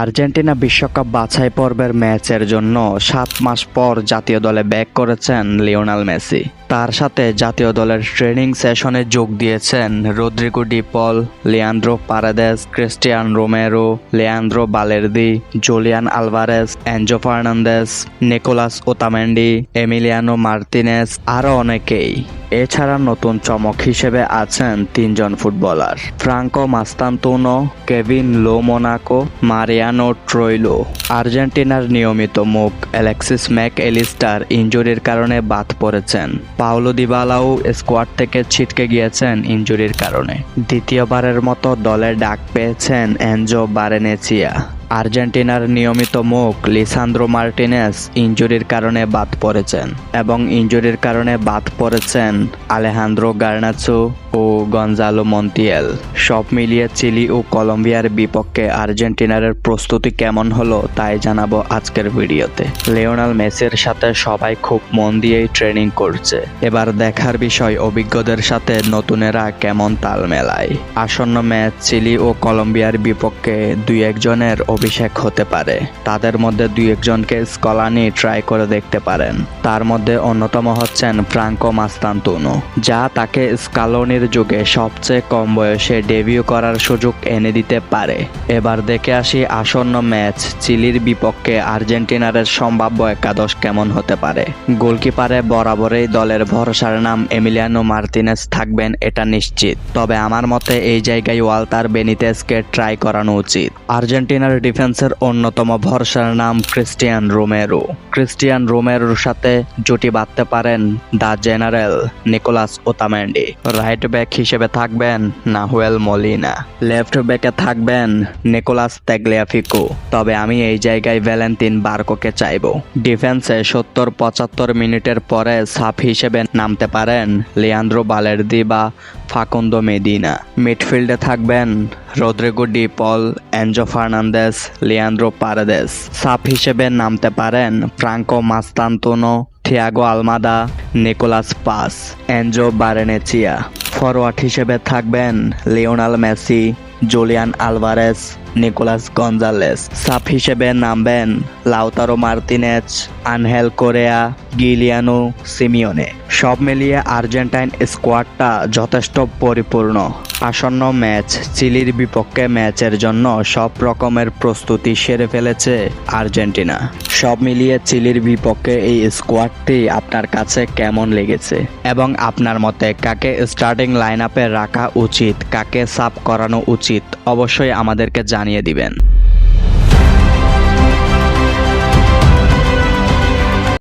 Argentina বিশ্বকাপ বাছাই পর্বের ম্যাচের জন্য সাত মাস পর জাতীয় দলে ব্যাক করেছেন লিওনাল মেসি। তার সাথে জাতীয় দলের ট্রেনিং সেশনে যোগ দিয়েছেন Rodrigo De Paul Leandro Paredes, Cristian Romero, Leandro Balerdi, Julian Alvarez Enzo Fernandez, Nicolas Otamendi, Emiliano Martinez, আরও অনেকেই। এছাড়া নতুন চমক হিসেবে আছেন তিনজন footballer. Franco Mastantuono, Kevin Lomonaco, Mariano Troilo. আর্জেন্টিনার নিয়মিত মুখ অ্যালেক্সিস ম্যাক এলিস্টার ইঞ্জুরির কারণে বাদ পড়েছেন। পাওলো দিবালাও স্কোয়াড থেকে ছিটকে গিয়েছেন ইঞ্জুরির কারণে। দ্বিতীয়বারের মতো দলে ডাক পেয়েছেন এনজো বারেনেচিয়া। আর্জেন্টিনার নিয়মিত মুখ লিসান্দ্রো মার্টিনেস ইঞ্জুরির কারণে বাদ পড়েছেন এবং ইঞ্জুরির কারণে বাদ পড়েছেন আলেহান্দ্রো গার্নাচো ও গঞ্জালো মন্টিয়েল। সব মিলিয়ে চিলি ও কলম্বিয়ার বিপক্ষে আর্জেন্টিনার প্রস্তুতি কেমন হলো তাই জানাব আজকের ভিডিওতে। লিওনাল মেসির সাথে সবাই খুব মন দিয়েই ট্রেনিং করছে। এবার দেখার বিষয় অভিজ্ঞদের সাথে নতুনেরা কেমন তাল মেলায়। আসন্ন ম্যাচ চিলি ও কলম্বিয়ার বিপক্ষে দুই একজনের অভিষেক হতে পারে। তাদের মধ্যে দুই একজনকে স্কলানি ট্রাই করে দেখতে পারেন। তার মধ্যে অন্যতম হচ্ছেন ফ্রাঙ্কো মাস্তান্তুনো, যা তাকে স্কালোনির যুগে সবচেয়ে কম বয়সে ডেবিউ করার সুযোগ এনে দিতে পারে। এবার দেখে আসি আসন্ন ম্যাচ চিলির বিপক্ষে আর্জেন্টিনার সম্ভাব্য একাদশ কেমন হতে পারে। গোলকিপারে বরাবরই দলের ভরসার নাম এমিলিয়ানো মার্তিনেস থাকবেন, এটা নিশ্চিত। তবে আমার মতে এই জায়গায় ওয়ালতার বেনিতেসকে ট্রাই করানো উচিত। আর্জেন্টিনার ডিফেন্সের অন্যতম ভরসার নাম ক্রিস্টিয়ান রোমেরো। ক্রিস্টিয়ান রোমেরোর সাথে জুটি বাঁধতে পারেন the general Nicolas Otamendi. Right back হিসেবে থাকবেন নাহুয়েল মলিনা। লেফট ব্যাকে থাকবেন নিকোলাস তেগলিয়াফিকো। তবে আমি এই জায়গায় ভ্যালেন্টিন বার্কোকে চাইব। ডিফেন্সে সত্তর পঁচাত্তর মিনিটের পরে সাফ হিসেবে নামতে পারেন লিয়ান্দ্রো বালেরদি বা ফাকুন্দো মেদিনা। মিডফিল্ডে থাকবেন Rodrigo De Paul, Enzo Fernandez Leandro Paredes sub হিসেবে নামতে পারেন Franco Mastantuono, Thiago Almada, Nicolas Paz Enzo Barrenechea. Forward হিসেবে থাকবেন Lionel Messi, Julian Alvarez, Nicolas Gonzalez sub হিসেবে নামবেন Lautaro Martinez Angel Correa, Giuliano Simeone. সব মিলিয়ে আর্জেন্টাইন স্কোয়াডটা যথেষ্ট পরিপূর্ণ। আসন্ন ম্যাচ চিলির বিপক্ষে ম্যাচের জন্য সব রকমের প্রস্তুতি সেরে ফেলেছে আর্জেন্টিনা। সব মিলিয়ে চিলির বিপক্ষে এই স্কোয়াডটি আপনার কাছে কেমন লেগেছে? এবং আপনার মতে কাকে স্টার্টিং লাইন রাখা উচিত, কাকে সাফ করানো উচিত? অবশ্যই আমাদেরকে জানিয়ে দিবেন।